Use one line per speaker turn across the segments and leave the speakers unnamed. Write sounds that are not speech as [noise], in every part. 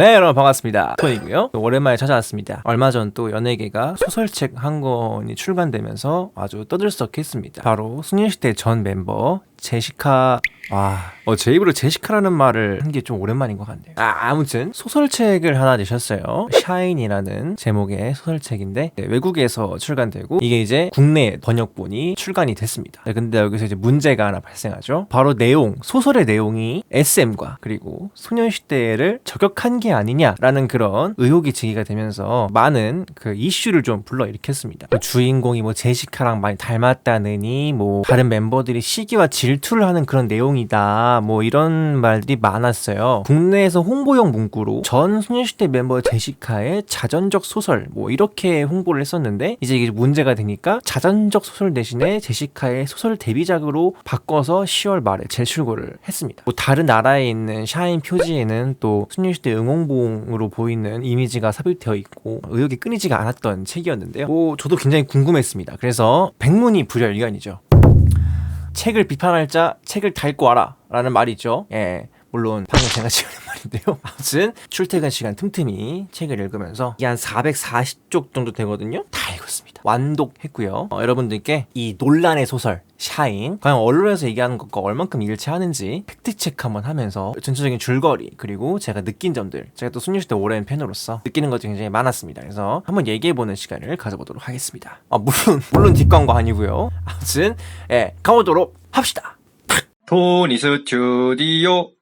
네 여러분 반갑습니다. 톤이고요. 오랜만에 찾아왔습니다. 얼마 전 또 연예계가 소설책 한 권이 출간되면서 아주 떠들썩했습니다. 바로 소녀시대 전 멤버 제시카 와, 어, 제 입으로 제시카라는 말을 한 게 좀 오랜만인 것 같네요. 아, 아무튼 소설책을 하나 내셨어요. 샤인이라는 제목의 소설책인데 네, 외국에서 출간되고 이게 이제 국내 번역본이 출간이 됐습니다. 네, 근데 여기서 이제 문제가 하나 발생하죠. 바로 내용, 소설의 내용이 SM과 그리고 소년시대를 저격한 게 아니냐라는 그런 의혹이 제기가 되면서 많은 그 이슈를 좀 불러일으켰습니다. 그 주인공이 뭐 제시카랑 많이 닮았다느니 뭐 다른 멤버들이 시기와 질 투를 하는 그런 내용이다. 뭐 이런 말들이 많았어요. 국내에서 홍보용 문구로 전 소녀시대 멤버 제시카의 자전적 소설 뭐 이렇게 홍보를 했었는데 이제 이게 문제가 되니까 자전적 소설 대신에 제시카의 소설 데뷔작으로 바꿔서 10월 말에 재출고를 했습니다. 뭐 다른 나라에 있는 샤인 표지에는 또 소녀시대 응원봉으로 보이는 이미지가 삽입되어 있고 의혹이 끊이지가 않았던 책이었는데요. 뭐 저도 굉장히 궁금했습니다. 그래서 백문이 불여일견이죠. 책을 비판할 자 책을 닳고 와라 라는 말이 있죠. 예. 물론 방금 제가 지은 말인데요. [laughs] 아무튼 출퇴근 시간 틈틈이 책을 읽으면서 이게 한 440쪽 정도 되거든요. 다 읽었습니다. 완독했고요. 어, 여러분들께 이 논란의 소설 샤인 과연 언론에서 얘기하는 것과 얼만큼 일치하는지 팩트 체크 한번 하면서 전체적인 줄거리 그리고 제가 느낀 점들 제가 또 순유시대 오랜 팬으로서 느끼는 것들이 굉장히 많았습니다. 그래서 한번 얘기해보는 시간을 가져보도록 하겠습니다. 아 물론 [laughs] 물론 뒷광고 아니고요. 아무튼 예 가보도록 합시다.
토니 스튜디오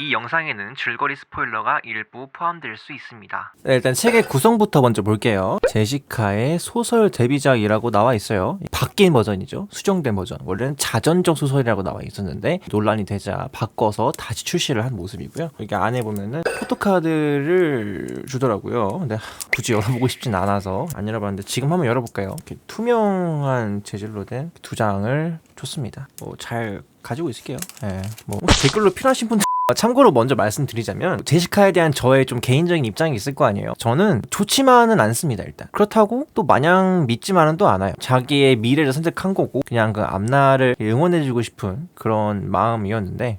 이 영상에는 줄거리 스포일러가 일부 포함될 수 있습니다. 네, 일단 책의 구성부터 먼저 볼게요. 제시카의 소설 데뷔작이라고 나와 있어요. 바뀐 버전이죠. 수정된 버전. 원래는 자전적 소설이라고 나와 있었는데 논란이 되자 바꿔서 다시 출시를 한 모습이고요. 여기 안에 보면은 포토카드를 주더라고요. 근데 굳이 열어보고 싶진 않아서 안 열어봤는데 지금 한번 열어볼까요? 이렇게 투명한 재질로 된 두 장을 줬습니다. 뭐 잘 가지고 있을게요. 예. 뭐 혹시 댓글로 필요하신 분들 참고로 먼저 말씀드리자면 제시카에 대한 저의 좀 개인적인 입장이 있을 거 아니에요. 저는 좋지만은 않습니다. 일단 그렇다고 또 마냥 믿지만은 또 않아요. 자기의 미래를 선택한 거고 그냥 그 앞날을 응원해주고 싶은 그런 마음이었는데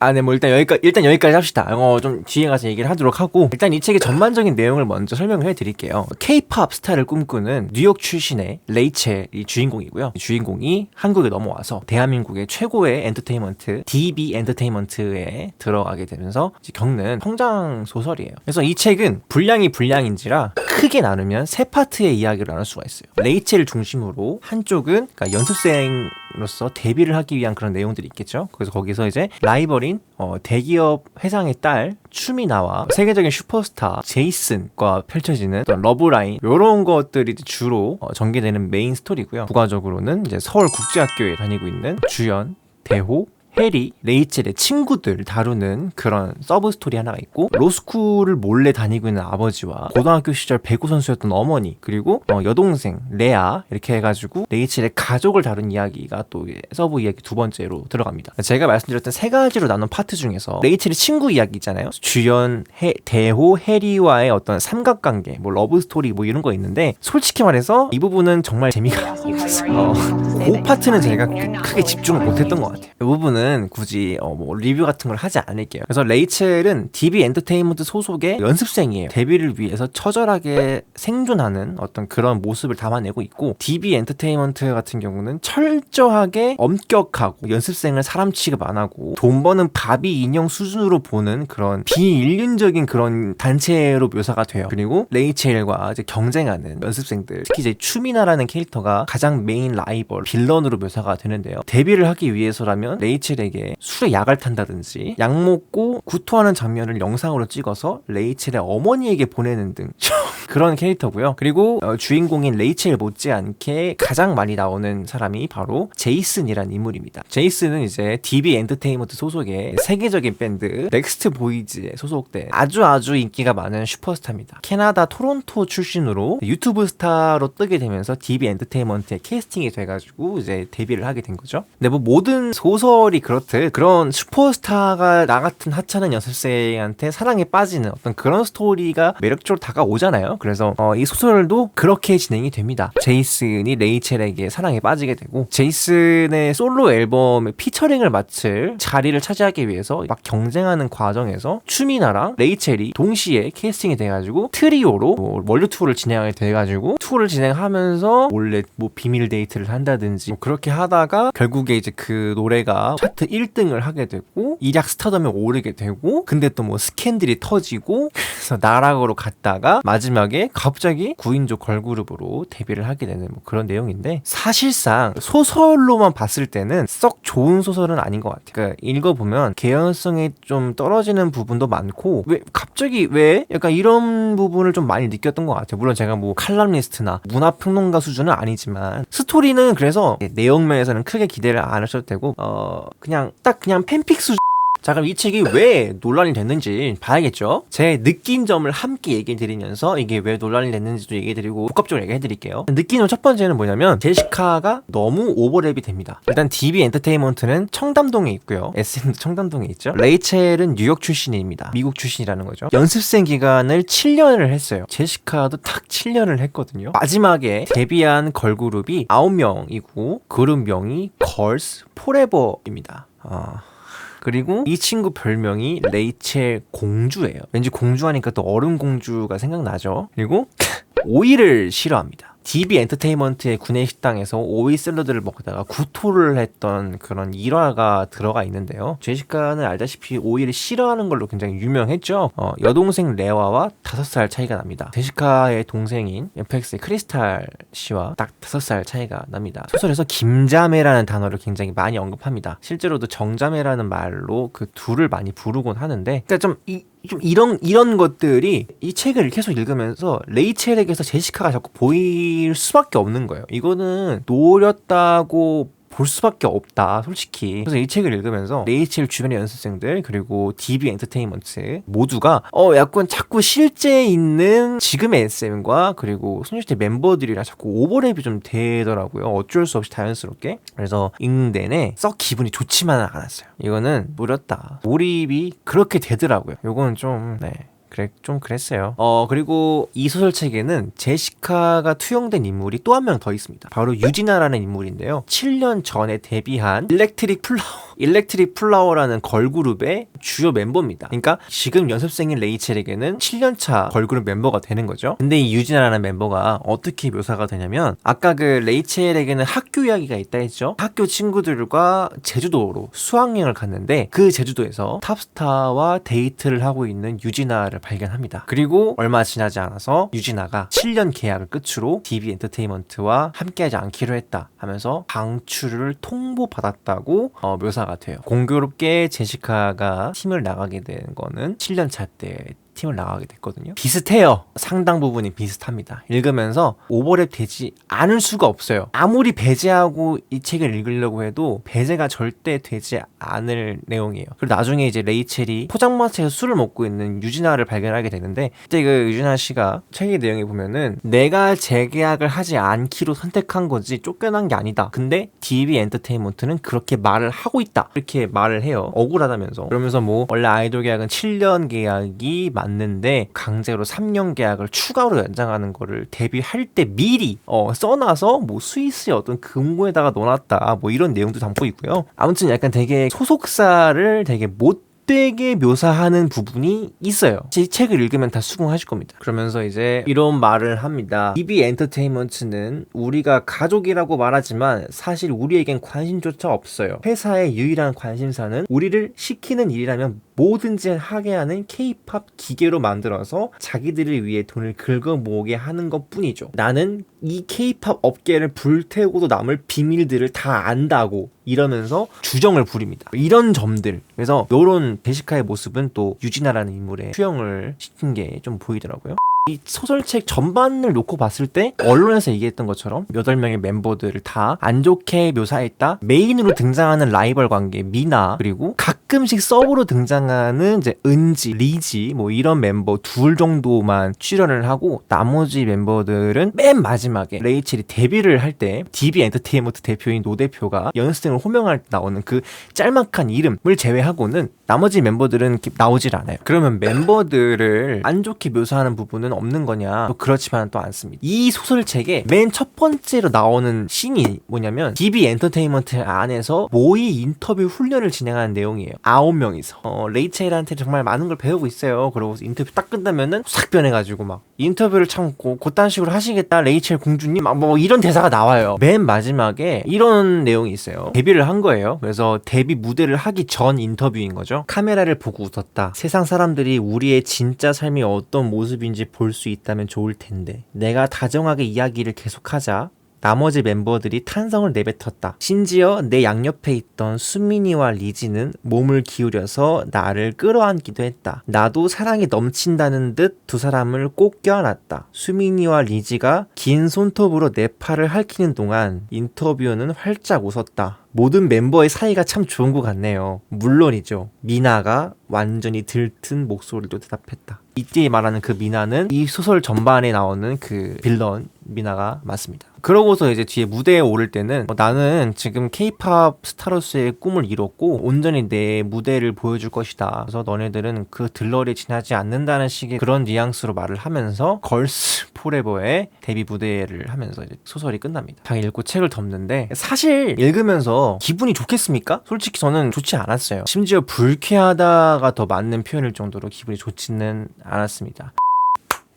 아, 네, 뭐 일단 여기까지 일단 여기까지 합시다. 어, 좀 뒤에 가서 얘기를 하도록 하고 일단 이 책의 전반적인 내용을 먼저 설명을 해드릴게요. K-팝 스타를 꿈꾸는 뉴욕 출신의 레이첼이 주인공이고요. 이 주인공이 한국에 넘어와서 대한민국의 최고의 엔터테인먼트 DB 엔터테인먼트에 들어가게 되면서 겪는 성장 소설이에요. 그래서 이 책은 분량이 분량인지라 크게 나누면 세 파트의 이야기를 나눌 수가 있어요. 레이첼을 중심으로 한쪽은 그러니까 연습생으로서 데뷔를 하기 위한 그런 내용들이 있겠죠. 그래서 거기서 이제 라이벌인 어, 대기업 회장의 딸 추미나와 세계적인 슈퍼스타 제이슨과 펼쳐지는 어떤 러브라인 이런 것들이 주로 어, 전개되는 메인 스토리고요. 부가적으로는 이제 서울 국제학교에 다니고 있는 주연, 대호, 해리, 레이첼의 친구들 다루는 그런 서브 스토리 하나가 있고 로스쿨을 몰래 다니고 있는 아버지와 고등학교 시절 배구 선수였던 어머니 그리고 어, 여동생 레아 이렇게 해가지고 레이첼의 가족을 다룬 이야기가 또 서브 이야기 두 번째로 들어갑니다. 제가 말씀드렸던 세 가지로 나눈 파트 중에서 레이첼의 친구 이야기 있잖아요. 주연, 해, 대호, 해리와의 어떤 삼각관계, 뭐 러브 스토리 뭐 이런 거 있는데 솔직히 말해서 이 부분은 정말 재미가 없어요. 어, 그 파트는 제가 크게 집중을 못했던 것 같아요. 이 부분은 굳이 어, 뭐 리뷰 같은 걸 하지 않을게요. 그래서 레이첼은 DB 엔터테인먼트 소속의 연습생이에요. 데뷔를 위해서 처절하게 생존하는 어떤 그런 모습을 담아내고 있고 DB 엔터테인먼트 같은 경우는 철저하게 엄격하고 연습생을 사람 취급 안 하고 돈 버는 바비 인형 수준으로 보는 그런 비인륜적인 그런 단체로 묘사가 돼요. 그리고 레이첼과 이제 경쟁하는 연습생들 특히 이제 추미나라는 캐릭터가 가장 메인 라이벌 빌 런으로 묘사가 되는데요. 데뷔를 하기 위해서라면 레이첼에게 술에 약을 탄다든지 약 먹고 구토하는 장면을 영상으로 찍어서 레이첼의 어머니에게 보내는 등 [laughs] 그런 캐릭터고요. 그리고 어, 주인공인 레이첼 못지않게 가장 많이 나오는 사람이 바로 제이슨이라는 인물입니다. 제이슨은 이제 DB 엔터테인먼트 소속의 세계적인 밴드 넥스트 보이즈에 소속된 아주 아주 인기가 많은 슈퍼스타입니다. 캐나다 토론토 출신으로 유튜브 스타로 뜨게 되면서 DB 엔터테인먼트에 캐스팅이 돼가지고 이제 데뷔를 하게 된 거죠. 근데 뭐 모든 소설이 그렇듯 그런 슈퍼스타가 나 같은 하찮은 연습생한테 사랑에 빠지는 어떤 그런 스토리가 매력적으로 다가오잖아요. 그래서 어, 이 소설도 그렇게 진행이 됩니다. 제이슨이 레이첼에게 사랑에 빠지게 되고 제이슨의 솔로 앨범의 피처링을 맡을 자리를 차지하기 위해서 막 경쟁하는 과정에서 추미나랑 레이첼이 동시에 캐스팅이 돼가지고 트리오로 뭐 월드 투어를 진행하게 돼가지고 투어를 진행하면서 몰래 뭐 비밀 데이트를 한다든 지 뭐 그렇게 하다가 결국에 이제 그 노래가 차트 1등을 하게 되고 일약 스타덤에 오르게 되고 근데 또 뭐 스캔들이 터지고 그래서 나락으로 갔다가 마지막에 갑자기 9인조 걸그룹으로 데뷔를 하게 되는 뭐 그런 내용인데 사실상 소설로만 봤을 때는 썩 좋은 소설은 아닌 것 같아요. 그러니까 읽어보면 개연성이 좀 떨어지는 부분도 많고 왜 갑자기 왜 약간 이런 부분을 좀 많이 느꼈던 것 같아요. 물론 제가 뭐 칼럼니스트나 문화평론가 수준은 아니지만 스토리는 그래 서 내용면에서는 크게 기대를 안 하셔도 되고 어 그냥 딱 그냥 팬픽 수준 자 그럼 이 책이 왜 논란이 됐는지 봐야겠죠? 제 느낀 점을 함께 얘기해 드리면서 이게 왜 논란이 됐는지도 얘기해 드리고 복합적으로 얘기해 드릴게요. 느낀 점 첫 번째는 뭐냐면 제시카가 너무 오버랩이 됩니다. 일단 DB 엔터테인먼트는 청담동에 있고요. SM도 청담동에 있죠. 레이첼은 뉴욕 출신입니다. 미국 출신이라는 거죠. 연습생 기간을 7년을 했어요. 제시카도 딱 7년을 했거든요. 마지막에 데뷔한 걸그룹이 9명이고 그룹명이 걸스 포레버입니다. 아... 그리고 이 친구 별명이 레이첼 공주예요. 왠지 공주하니까 또 얼음 공주가 생각나죠. 그리고 [laughs] 오이를 싫어합니다. DB 엔터테인먼트의 구내 식당에서 오이 샐러드를 먹다가 구토를 했던 그런 일화가 들어가 있는데요. 제시카는 알다시피 오이를 싫어하는 걸로 굉장히 유명했죠. 어, 여동생 레와와 5살 차이가 납니다. 제시카의 동생인 FX의 크리스탈 씨와 딱 5살 차이가 납니다. 소설에서 김자매라는 단어를 굉장히 많이 언급합니다. 실제로도 정자매라는 말로 그 둘을 많이 부르곤 하는데 그러니까 좀 이, 좀 이런 이런 것들이 이 책을 계속 읽으면서 레이첼에게서 제시카가 자꾸 보일 수밖에 없는 거예요. 이거는 노렸다고 볼 수밖에 없다, 솔직히. 그래서 이 책을 읽으면서 레이첼 주변의 연습생들 그리고 DB 엔터테인먼트 모두가 어 약간 자꾸 실제 있는 지금의 SM과 그리고 소녀시대 멤버들이랑 자꾸 오버랩이 좀 되더라고요. 어쩔 수 없이 자연스럽게. 그래서 읽는 내내 썩 기분이 좋지만은 않았어요. 이거는 무렸다. 몰입이 그렇게 되더라고요. 요거는 좀 네. 그래 좀 그랬어요. 어 그리고 이 소설책에는 제시카가 투영된 인물이 또 한 명 더 있습니다. 바로 유진아라는 인물인데요. 7년 전에 데뷔한 일렉트릭 플라워 [laughs] 일렉트릭 플라워라는 걸그룹의 주요 멤버입니다. 그러니까 지금 연습생인 레이첼에게는 7년차 걸그룹 멤버가 되는 거죠. 근데 이 유진아라는 멤버가 어떻게 묘사가 되냐면 아까 그 레이첼에게는 학교 이야기가 있다 했죠. 학교 친구들과 제주도로 수학여행을 갔는데 그 제주도에서 탑스타와 데이트를 하고 있는 유진아를 발견합니다. 그리고 얼마 지나지 않아서 유진아가 7년 계약을 끝으로 DB 엔터테인먼트와 함께하지 않기로 했다 하면서 방출을 통보받았다고 어, 묘사가 돼요. 공교롭게 제시카가 팀을 나가게 된 거는 7년 차 때 팀을 나가게 됐거든요. 비슷해요. 상당 부분이 비슷합니다. 읽으면서 오버랩 되지 않을 수가 없어요. 아무리 배제하고 이 책을 읽으려고 해도 배제가 절대 되지 않을 내용이에요. 그리고 나중에 이제 레이첼이 포장마차에서 술을 먹고 있는 유진아를 발견하게 되는데 그때 그 유진아 씨가 책의 내용에 보면은 내가 재계약을 하지 않기로 선택한 거지 쫓겨난 게 아니다. 근데 DB 엔터테인먼트는 그렇게 말을 하고 있다. 이렇게 말을 해요. 억울하다면서. 그러면서 뭐 원래 아이돌 계약은 7년 계약이 맞는데 강제로 3년 계약을 추가로 연장하는 거를 데뷔할 때 미리 어, 써놔서 뭐 스위스의 어떤 금고에다가 넣어놨다 뭐 이런 내용도 담고 있고요. 아무튼 약간 되게 소속사를 되게 못 되게 묘사하는 부분이 있어요. 이 책을 읽으면 다 수긍하실 겁니다. 그러면서 이제 이런 말을 합니다. DB 엔터테인먼트는 우리가 가족이라고 말하지만 사실 우리에겐 관심조차 없어요. 회사의 유일한 관심사는 우리를 시키는 일이라면 뭐든지 하게 하는 케이팝 기계로 만들어서 자기들을 위해 돈을 긁어 모으게 하는 것 뿐이죠. 나는 이 케이팝 업계를 불태우고도 남을 비밀들을 다 안다고 이러면서 주정을 부립니다. 이런 점들. 그래서 요런 데시카의 모습은 또 유진아라는 인물의 수영을 시킨 게 좀 보이더라고요. 이 소설책 전반을 놓고 봤을 때 언론에서 얘기했던 것처럼 8명의 멤버들을 다 안 좋게 묘사했다. 메인으로 등장하는 라이벌 관계 미나 그리고 가끔씩 서브로 등장하는 이제 은지, 리지 뭐 이런 멤버 둘 정도만 출연을 하고 나머지 멤버들은 맨 마지막에 레이첼이 데뷔를 할 때 DB 엔터테인먼트 대표인 노 대표가 연습생을 호명할 때 나오는 그 짤막한 이름을 제외하고는 나머지 멤버들은 나오질 않아요. 그러면 멤버들을 안 좋게 묘사하는 부분은 없는 거냐? 또 그렇지만 또 않습니다. 이 소설책의 맨첫 번째로 나오는 씬이 뭐냐면 DB 엔터테인먼트 안에서 모의 인터뷰 훈련을 진행하는 내용이에요. 아홉 명이서 어, 레이첼한테 정말 많은 걸 배우고 있어요. 그러고 인터뷰 딱 끝나면은 싹 변해가지고 막 인터뷰를 참고 그딴 식으로 하시겠다 레이첼 공주님 막뭐 이런 대사가 나와요. 맨 마지막에 이런 내용이 있어요. 데뷔를 한 거예요. 그래서 데뷔 무대를 하기 전 인터뷰인 거죠. 카메라를 보고 웃었다. 세상 사람들이 우리의 진짜 삶이 어떤 모습인지 볼 수 있다면 좋을 텐데 내가 다정하게 이야기를 계속하자. 나머지 member들이 탄성을 내뱉었다. 심지어 내 양옆에 있던 수민이와 리지는 몸을 기울여서 나를 끌어안기도 했다. 나도 사랑이 넘친다는 듯 두 사람을 꼭 껴안았다. 수민이와 리지가 긴 손톱으로 내 팔을 핥히는 동안 인터뷰어는 활짝 웃었다. 모든 멤버의 사이가 참 좋은 것 같네요. 물론이죠. 미나가 완전히 들튼 목소리로 대답했다. 이때 말하는 그 미나는 이 소설 전반에 나오는 그 빌런 미나가 맞습니다. 그러고서 이제 뒤에 무대에 오를 때는 어, 나는 지금 케이팝 스타로서의 꿈을 이뤘고 온전히 내 무대를 보여줄 것이다. 그래서 너네들은 그 들러리에 지나지 않는다는 식의 그런 뉘앙스로 말을 하면서 걸스 포레버의 데뷔 무대를 하면서 이제 소설이 끝납니다. 다 읽고 책을 덮는데 사실 읽으면서 기분이 좋겠습니까? 솔직히 저는 좋지 않았어요. 심지어 불쾌하다가 더 맞는 표현일 정도로 기분이 좋지는 않았습니다.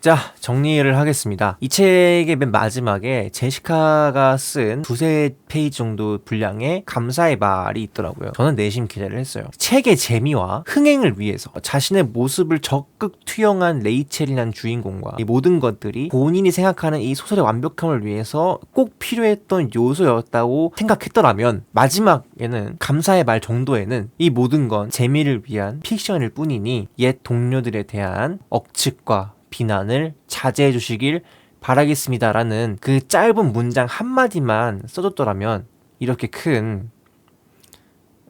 자, 정리를 하겠습니다. 이 책의 맨 마지막에 제시카가 쓴 두세 페이지 정도 분량의 감사의 말이 있더라고요. 저는 내심 기대를 했어요. 책의 재미와 흥행을 위해서 자신의 모습을 적극 투영한 레이첼이란 주인공과 이 모든 것들이 본인이 생각하는 이 소설의 완벽함을 위해서 꼭 필요했던 요소였다고 생각했더라면 마지막에는 감사의 말 정도에는 이 모든 건 재미를 위한 픽션일 뿐이니 옛 동료들에 대한 억측과 비난을 자제해 주시길 바라겠습니다라는 그 짧은 문장 한마디만 써줬더라면 이렇게 큰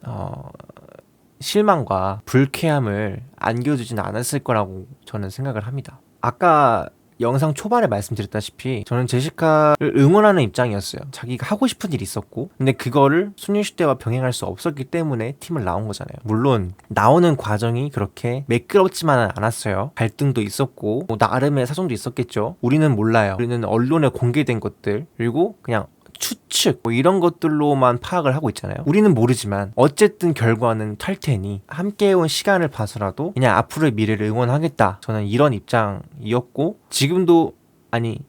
어, 실망과 불쾌함을 안겨주진 않았을 거라고 저는 생각을 합니다. 아까 영상 초반에 말씀드렸다시피 저는 제시카를 응원하는 입장이었어요. 자기가 하고 싶은 일이 있었고 근데 그거를 소녀시 대와 병행할 수 없었기 때문에 팀을 나온 거잖아요. 물론 나오는 과정이 그렇게 매끄럽지만은 않았어요. 갈등도 있었고 뭐 나름의 사정도 있었겠죠. 우리는 몰라요. 우리는 언론에 공개된 것들 그리고 그냥 추측 뭐 이런 것들로만 파악을 하고 있잖아요. 우리는 모르지만 어쨌든 결과는 탈테니 함께 해온 시간을 봐서라도 그냥 앞으로의 미래를 응원하겠다. 저는 이런 입장이었고 지금도 아니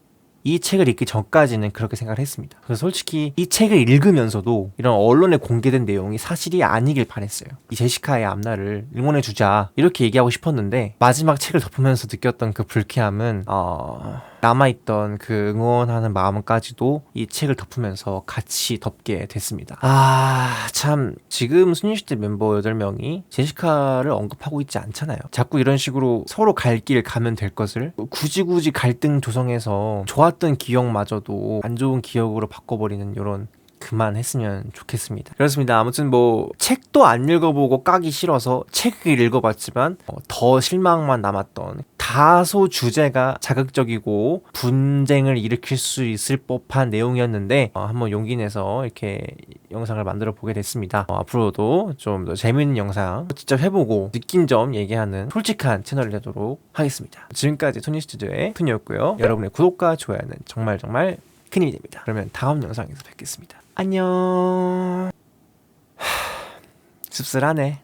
이 책을 읽기 전까지는 그렇게 생각을 했습니다. 그래서 솔직히 이 책을 읽으면서도 이런 언론에 공개된 내용이 사실이 아니길 바랬어요. 이 제시카의 앞날을 응원해주자 이렇게 얘기하고 싶었는데 마지막 책을 덮으면서 느꼈던 그 불쾌함은 어... 남아있던 그 응원하는 마음까지도 이 책을 덮으면서 같이 덮게 됐습니다. 아, 참, 지금 순위시대 멤버 8명이 제시카를 언급하고 있지 않잖아요. 자꾸 이런 식으로 서로 갈 길 가면 될 것을 굳이 굳이 갈등 조성해서 좋았던 기억마저도 안 좋은 기억으로 바꿔버리는 이런 그만했으면 좋겠습니다. 그렇습니다. 아무튼 뭐 책도 안 읽어보고 까기 싫어서 책을 읽어봤지만 어, 더 실망만 남았던 다소 주제가 자극적이고 분쟁을 일으킬 수 있을 법한 내용이었는데 어, 한번 용기 내서 이렇게 영상을 만들어 보게 됐습니다. 어, 앞으로도 좀 더 재밌는 영상 직접 해보고 느낀 점 얘기하는 솔직한 채널을 되도록 하겠습니다. 지금까지 토니 스튜디오의 토니였고요. 여러분의 구독과 좋아요는 정말 정말 큰 힘이 됩니다. 그러면 다음 영상에서 뵙겠습니다. 안녕. 하... 씁쓸하네.